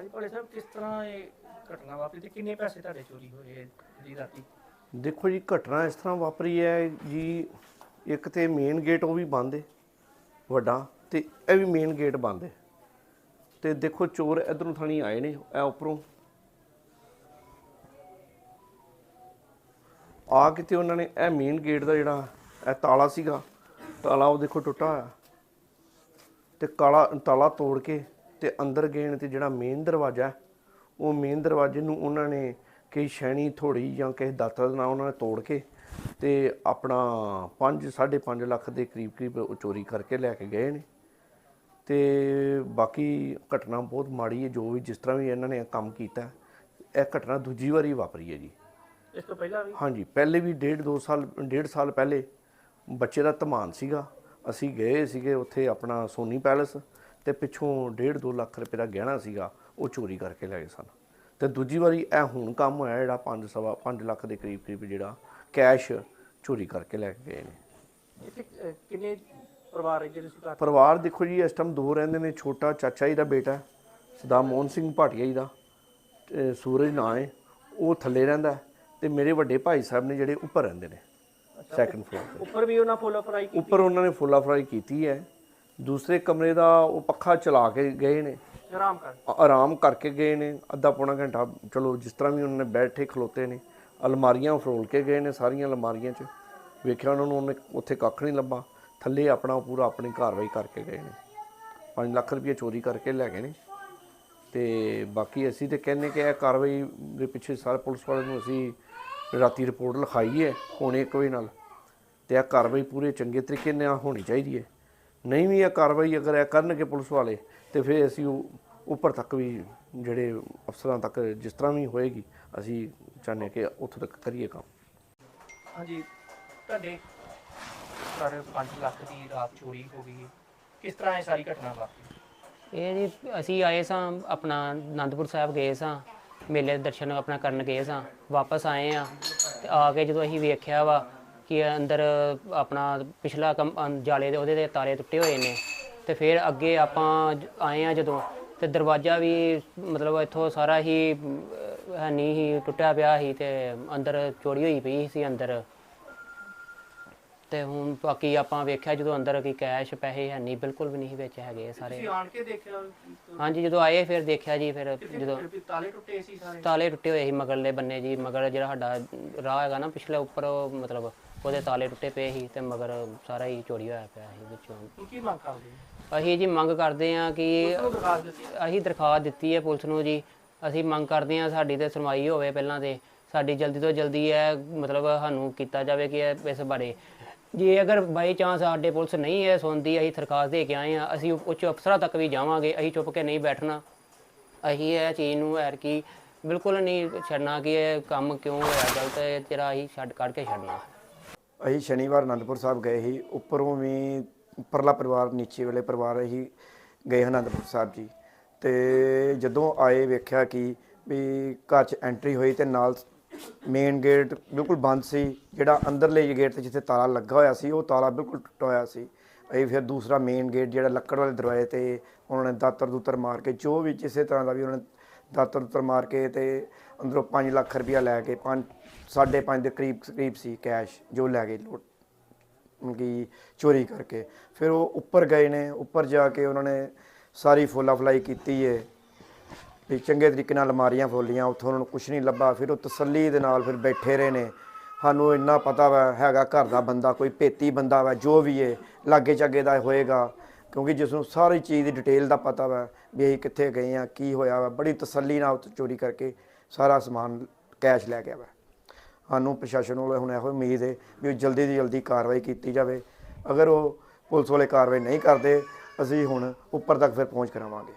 ਭਾਜੀ, ਭੋਲੇ ਸਾਹਿਬ, ਕਿਸ ਤਰ੍ਹਾਂ ਇਹ ਘਟਨਾ ਵਾਪਰੀ ਤੇ ਕਿੰਨੇ ਪੈਸੇ ਤੁਹਾਡੇ ਚੋਰੀ ਹੋਏ ਜੀ ਰਾਤੀ? ਦੇਖੋ ਜੀ, ਘਟਨਾ ਇਸ ਤਰ੍ਹਾਂ ਵਾਪਰੀ ਹੈ ਜੀ, ਇੱਕ ਤੇ ਮੇਨ ਗੇਟ ਉਹ ਵੀ ਬੰਦ ਹੈ ਵੱਡਾ, ਤੇ ਇਹ ਵੀ ਮੇਨ ਗੇਟ ਬੰਦ ਹੈ ਤੇ ਦੇਖੋ, ਚੋਰ ਇਧਰੋਂ ਥਾਣੀ ਆਏ ਨੇ, ਇਹ ਉੱਪਰੋਂ। ਆ ਕੇ ਤੇ ਉਹਨਾਂ ਨੇ ਇਹ ਮੇਨ ਗੇਟ ਦਾ ਜਿਹੜਾ, ਇਹ ਤਾਲਾ ਸੀਗਾ, ਤਾਲਾ ਉਹ ਦੇਖੋ ਟੁੱਟਾ ਹੋਇਆ। ਤੇ ਕਾਲਾ, ਤਾਲਾ ਤੋੜ ਕੇ ਤੇ ਅੰਦਰ ਗਏ ਨੇ ਤੇ ਜਿਹੜਾ ਮੇਨ ਦਰਵਾਜ਼ਾ ਹੈ, ਉਹ ਮੇਨ ਦਰਵਾਜ਼ੇ ਨੂੰ ਉਹਨਾਂ ਨੇ ਕਈ ਸ਼ੈਣੀ ਥੋੜੀ ਜਾਂ ਕਿਸੇ ਦਾਤਰ ਦੇ ਨਾਲ ਉਹਨਾਂ ਨੇ ਤੋੜ ਕੇ ਤੇ ਆਪਣਾ 5 5.5 ਲੱਖ ਦੇ ਕਰੀਬ ਕਰੀਬ ਉਹ ਚੋਰੀ ਕਰਕੇ ਲੈ ਕੇ ਗਏ ਨੇ। ਤੇ ਬਾਕੀ ਘਟਨਾ ਬਹੁਤ ਮਾੜੀ ਹੈ ਜੋ ਵੀ ਜਿਸ ਤਰ੍ਹਾਂ ਵੀ ਇਹਨਾਂ ਨੇ ਕੰਮ ਕੀਤਾ ਇਹ ਘਟਨਾ ਦੂਜੀ ਵਾਰੀ ਵਾਪਰੀ ਹੈ ਜੀ। ਇਸ ਤੋਂ ਪਹਿਲਾਂ ਵੀ? ਹਾਂਜੀ ਪਹਿਲੇ ਵੀ ਡੇਢ ਦੋ ਸਾਲ ਡੇਢ ਸਾਲ ਪਹਿਲੇ ਬੱਚੇ ਦਾ ਧਮਾਨ ਸੀਗਾ। ਅਸੀਂ ਗਏ ਸੀਗੇ ਉੱਥੇ ਆਪਣਾ ਸੋਨੀ ਪੈਲਸ ਤੇ ਪਿੱਛੋਂ ਡੇਢ ਦੋ ਲੱਖ ਰੁਪਏ ਦਾ ਗਹਿਣਾ ਸੀਗਾ ਉਹ ਚੋਰੀ ਕਰਕੇ ਲੈ ਗਏ ਸਨ। ਤੇ ਦੂਜੀ ਵਾਰੀ ਇਹ ਹੁਣ ਕੰਮ ਹੋਇਆ ਜਿਹੜਾ 5 ਸਵਾ 5 ਲੱਖ ਦੇ ਕਰੀਬ ਕਰੀਬ ਜਿਹੜਾ ਕੈਸ਼ ਚੋਰੀ ਕਰਕੇ ਲੈ ਕੇ ਗਏ ਨੇ। ਕਿੰਨੇ ਪਰਿਵਾਰ ਜਿਹੜੇ ਸੀ ਘਰ? ਪਰਿਵਾਰ ਦੇਖੋ ਜੀ ਇਸ ਟਾਈਮ ਦੋ ਰਹਿੰਦੇ ਨੇ ਛੋਟਾ ਚਾਚਾ ਜੀ ਦਾ ਬੇਟਾ ਸਦਾ ਮੋਹਨ ਸਿੰਘ ਭਾਟੀਆ ਜੀ ਦਾ ਸੂਰਜ ਨਾਂ ਹੈ ਉਹ ਥੱਲੇ ਰਹਿੰਦਾ ਤੇ ਮੇਰੇ ਵੱਡੇ ਭਾਈ ਸਾਹਿਬ ਨੇ ਜਿਹੜੇ ਉੱਪਰ ਰਹਿੰਦੇ ਨੇ ਸੈਕੰਡ ਫਲੋਰ ਤੇ। ਉੱਪਰ ਵੀ ਉਹਨਾਂ ਫੁੱਲ ਫਰਾਈ ਕੀਤੀ? ਉੱਪਰ ਉਹਨਾਂ ਨੇ ਫੁੱਲਾ ਫਰਾਈ ਕੀਤੀ ਹੈ। ਦੂਸਰੇ ਕਮਰੇ ਦਾ ਉਹ ਪੱਖਾ ਚਲਾ ਕੇ ਗਏ ਨੇ। ਆਰਾਮ ਕਰ। ਆਰਾਮ ਕਰਕੇ ਗਏ ਨੇ। ਅੱਧਾ ਪੌਣਾ ਘੰਟਾ ਚਲੋ ਜਿਸ ਤਰ੍ਹਾਂ ਵੀ ਉਹਨਾਂ ਨੇ ਬੈਠੇ ਖਲੋਤੇ ਨੇ। ਅਲਮਾਰੀਆਂ ਫਰੋਲ ਕੇ ਗਏ ਨੇ ਸਾਰੀਆਂ ਅਲਮਾਰੀਆਂ 'ਚ। ਵੇਖਿਆ ਉਹਨਾਂ ਨੂੰ ਉਹਨੇ ਉੱਥੇ ਕੱਖ ਨਹੀਂ ਲੱਭਾ। ਥੱਲੇ ਆਪਣਾ ਪੂਰਾ ਆਪਣੀ ਕਾਰਵਾਈ ਕਰਕੇ ਗਏ ਨੇ। 5 ਲੱਖ ਰੁਪਏ ਚੋਰੀ ਕਰਕੇ ਲੈ ਗਏ ਨੇ। ਤੇ ਬਾਕੀ ਅਸੀਂ ਤੇ ਕਹਿੰਨੇ ਕਿ ਇਹ ਕਾਰਵਾਈ ਦੇ ਪਿੱਛੇ ਸਾਰੇ ਪੁਲਿਸ ਵਾਲਿਆਂ ਨੂੰ ਅਸੀਂ ਰਾਤੀ ਰਿਪੋਰਟ ਲਿਖਾਈ ਹੈ ਹੁਣੇ ਵਜੇ ਨਾਲ। ਤੇ ਇਹ ਕਾਰਵਾਈ ਪੂਰੇ ਚੰਗੇ ਤਰੀਕੇ ਨਾਲ ਹੋਣੀ ਚਾਹੀਦੀ ਹੈ। ਨਹੀਂ ਵੀ ਇਹ ਕਾਰਵਾਈ ਅਗਰ ਇਹ ਕਰਨਗੇ ਪੁਲਿਸ ਵਾਲੇ ਤੇ ਫਿਰ ਅਸੀਂ ਉਹ ਉੱਪਰ ਤੱਕ ਵੀ ਜਿਹੜੇ ਅਫਸਰਾਂ ਤੱਕ ਜਿਸ ਤਰ੍ਹਾਂ ਵੀ ਹੋਏਗੀ ਅਸੀਂ ਚਾਹੁੰਦੇ ਕਿ ਉੱਥੋਂ ਤੱਕ ਕਰੀਏ ਕੰਮ। ਹਾਂਜੀ ਤੁਹਾਡੇ ਘਰ 5 ਲੱਖ ਦੀ ਰਾਤ ਚੋਰੀ ਹੋ ਗਈ ਕਿਸ ਤਰ੍ਹਾਂ ਇਹ ਸਾਰੀ ਘਟਨਾ ਵਾਪਰੀ? ਇਹ ਜੀ ਅਸੀਂ ਆਏ ਸਾਂ ਆਪਣਾ ਆਨੰਦਪੁਰ ਸਾਹਿਬ ਗਏ ਸਾਂ ਮੇਲੇ ਦੇ ਦਰਸ਼ਨ ਆਪਣਾ ਕਰਨ ਗਏ ਸਾਂ ਵਾਪਸ ਆਏ ਆ ਤੇ ਆ ਕੇ ਜਦੋਂ ਅਸੀਂ ਵੇਖਿਆ ਵਾ ਕਿ ਅੰਦਰ ਆਪਣਾ ਪਿਛਲਾ ਕਮ- ਅੰ- ਜਾਲੇ ਦੇ ਉਹਦੇ ਦੇ ਤਾਲੇ ਟੁੱਟੇ ਹੋਏ ਨੇ। ਤੇ ਫਿਰ ਅੱਗੇ ਆਪਾਂ ਜ- ਆਏ ਆ ਜਦੋਂ ਤੇ ਦਰਵਾਜ਼ਾ ਵੀ ਮਤਲਬ ਇੱਥੋਂ ਸਾਰਾ ਹੀ ਅਮ, ਹੈ ਨਹੀਂ ਹੀ ਟੁੱਟਿਆ ਪਿਆ ਸੀ ਤੇ ਅੰਦਰ ਚੋਰੀ ਹੋਈ ਪਈ ਸੀ ਅੰਦਰ। ਤੇ ਹੁਣ ਬਾਕੀ ਆਪਾਂ ਵੇਖਿਆ ਜਦੋਂ ਅੰਦਰ ਕੀ ਕੈਸ਼ ਪੈਸੇ ਹੈ ਨਹੀਂ ਬਿਲਕੁਲ ਵੀ ਨਹੀਂ ਵਿੱਚ ਹੈਗੇ ਸਾਰੇ। ਤੁਸੀਂ ਆਣ ਕੇ ਦੇਖਿਆ ਹਾਂਜੀ ਜਦੋਂ ਆਏ ਫਿਰ ਦੇਖਿਆ ਜੀ ਫਿਰ ਜਦੋਂ ਤਾਲੇ ਟੁੱਟੇ ਸੀ ਸਾਰੇ? ਤਾਲੇ ਟੁੱਟੇ ਹੋਏ ਸੀ ਮਗਰਲੇ ਬੰਨੇ ਜੀ ਮਗਰ ਜਿਹੜਾ ਸਾਡਾ ਰਾਹ ਹੈਗਾ ਨਾ ਪਿਛਲੇ ਉੱਪਰ ਉਹ ਮਤਲਬ ਉਹਦੇ ਤਾਲੇ ਟੁੱਟੇ ਪਏ ਸੀ ਤੇ ਮਗਰ ਸਾਰਾ ਹੀ ਚੋਰੀ ਹੋਇਆ ਪਿਆ ਸੀ ਵਿੱਚੋਂ। ਕੀ ਮੰਗ ਕਰਦੇ ਹੋ? ਅਸੀਂ ਜੀ ਮੰਗ ਕਰਦੇ ਹਾਂ ਕਿ ਅਸੀਂ ਦਰਖਾਸਤ ਦਿੱਤੀ ਹੈ ਪੁਲਿਸ ਨੂੰ ਜੀ। ਅਸੀਂ ਮੰਗ ਕਰਦੇ ਹਾਂ ਸਾਡੀ ਤੇ ਸੁਣਵਾਈ ਹੋਵੇ ਪਹਿਲਾਂ ਤੇ। ਸਾਡੀ ਜਲਦੀ ਤੋਂ ਜਲਦੀ ਇਹ ਮਤਲਬ ਸਾਨੂੰ ਕੀਤਾ ਜਾਵੇ ਕਿ ਇਸ ਬਾਰੇ। ਜੇ ਅਗਰ ਬਾਈ ਚਾਂਸ ਸਾਡੇ ਪੁਲਿਸ ਨਹੀਂ ਹੈ ਸੁਣਦੀ ਅਸੀਂ ਦਰਖਾਸਤ ਦੇ ਕੇ ਆਏ ਆ ਅਸੀਂ ਉੱਚ ਅਫਸਰਾਂ ਤੱਕ ਵੀ ਜਾਵਾਂਗੇ ਅਸੀਂ ਚੁੱਪ ਕੇ ਨਹੀਂ ਬੈਠਣਾ। ਅਸੀਂ ਇਹ ਚੀਜ਼ ਨੂੰ ਐਰ ਕੀ ਬਿਲਕੁਲ ਨਹੀਂ ਛੱਡਣਾ ਕਿ ਇਹ ਕੰਮ ਕਿਉਂ ਹੋਇਆ ਗਲਤ ਹੈ ਤੇਰਾ ਅਸੀਂ ਛੱਡ ਕੱਢ ਕੇ ਛੱਡਣਾ। ਅਸੀਂ ਸ਼ਨੀਵਾਰ ਅਨੰਦਪੁਰ ਸਾਹਿਬ ਗਏ ਸੀ, ਉੱਪਰੋਂ ਵੀ ਉੱਪਰਲਾ ਪਰਿਵਾਰ, ਨੀਚੇ ਵਾਲੇ ਪਰਿਵਾਰ ਅਸੀਂ ਗਏ ਅਨੰਦਪੁਰ ਸਾਹਿਬ ਜੀ। ਤੇ ਜਦੋਂ ਆਏ ਵੇਖਿਆ ਕਿ ਵੀ ਘਰ 'ਚ ਐਂਟਰੀ ਹੋਈ ਤੇ ਨਾਲ ਮੇਨ ਗੇਟ ਬਿਲਕੁਲ ਬੰਦ ਸੀ, ਜਿਹੜਾ ਅੰਦਰਲੇ ਗੇਟ ਤੇ ਜਿੱਥੇ ਤਾਲਾ ਲੱਗਾ ਹੋਇਆ ਸੀ, ਉਹ ਤਾਲਾ ਬਿਲਕੁਲ ਟੁੱਟਾ ਹੋਇਆ ਸੀ। ਅਸੀਂ ਫਿਰ ਦੂਸਰਾ ਮੇਨ ਗੇਟ ਜਿਹੜਾ ਲੱਕੜ ਵਾਲੇ ਦਰਵਾਜ਼ੇ ਤੇ ਉਹਨਾਂ ਨੇ ਦਾਤਰ ਦੂਤਰ ਮਾਰ ਕੇ ਜੋ ਵੀ ਕਿਸੇ ਤਰ੍ਹਾਂ ਦਾ ਵੀ ਉਹਨਾਂ ਨੇ ਦਾਤਰ ਦੂਤਰ ਮਾਰ ਕੇ ਤੇ ਅੰਦਰੋਂ 5 ਲੱਖ ਰੁਪਇਆ ਲੈ ਕੇ 5 5.5 ਦੇ ਕਰੀਬ ਕਰੀਬ ਸੀ ਕੈਸ਼ ਜੋ ਲੈ ਗਏ ਲੁੱਟ ਕਿ ਚੋਰੀ ਕਰਕੇ। ਫਿਰ ਉਹ ਉੱਪਰ ਗਏ ਨੇ, ਉੱਪਰ ਜਾ ਕੇ ਉਹਨਾਂ ਨੇ ਸਾਰੀ ਫੋਲਾ ਫਲਾਈ ਕੀਤੀ ਏ, ਵੀ ਚੰਗੇ ਤਰੀਕੇ ਨਾਲ ਅਲਮਾਰੀਆਂ ਫੋਲੀਆਂ, ਉੱਥੋਂ ਉਹਨਾਂ ਨੂੰ ਕੁਝ ਨਹੀਂ ਲੱਭਾ। ਫਿਰ ਉਹ ਤਸੱਲੀ ਦੇ ਨਾਲ ਫਿਰ ਬੈਠੇ ਰਹੇ ਨੇ। ਸਾਨੂੰ ਇੰਨਾ ਪਤਾ ਵਾ, ਹੈਗਾ ਘਰ ਦਾ ਬੰਦਾ, ਕੋਈ ਭੇਤੀ ਬੰਦਾ ਵਾ, ਜੋ ਵੀ ਏ ਲਾਗੇ ਚਾਗੇ ਦਾ ਹੋਏਗਾ। ਕਿਉਂਕਿ ਜਿਸ ਨੂੰ ਸਾਰੀ ਚੀਜ਼ ਦੀ ਡਿਟੇਲ ਦਾ ਪਤਾ ਵਾ ਵੀ ਅਸੀਂ ਕਿੱਥੇ ਗਏ ਆ ਕੀ ਹੋਇਆ ਵਾ, ਬੜੀ ਤਸੱਲੀ ਨਾਲ ਉੱਥੇ ਚੋਰੀ ਕਰਕੇ ਸਾਰਾ ਸਮਾਨ ਕੈਸ਼ ਲੈ ਗਿਆ ਵਾ। ਸਾਨੂੰ ਪ੍ਰਸ਼ਾਸਨ ਵੱਲੋਂ ਹੁਣ ਇਹੋ ਉਮੀਦ ਹੈ ਵੀ ਉਹ ਜਲਦੀ ਤੋਂ ਜਲਦੀ ਕਾਰਵਾਈ ਕੀਤੀ ਜਾਵੇ। ਅਗਰ ਉਹ ਪੁਲਿਸ ਵਾਲੇ ਕਾਰਵਾਈ ਨਹੀਂ ਕਰਦੇ, ਅਸੀਂ ਹੁਣ ਉੱਪਰ ਤੱਕ ਫਿਰ ਪਹੁੰਚ ਕਰਾਵਾਂਗੇ।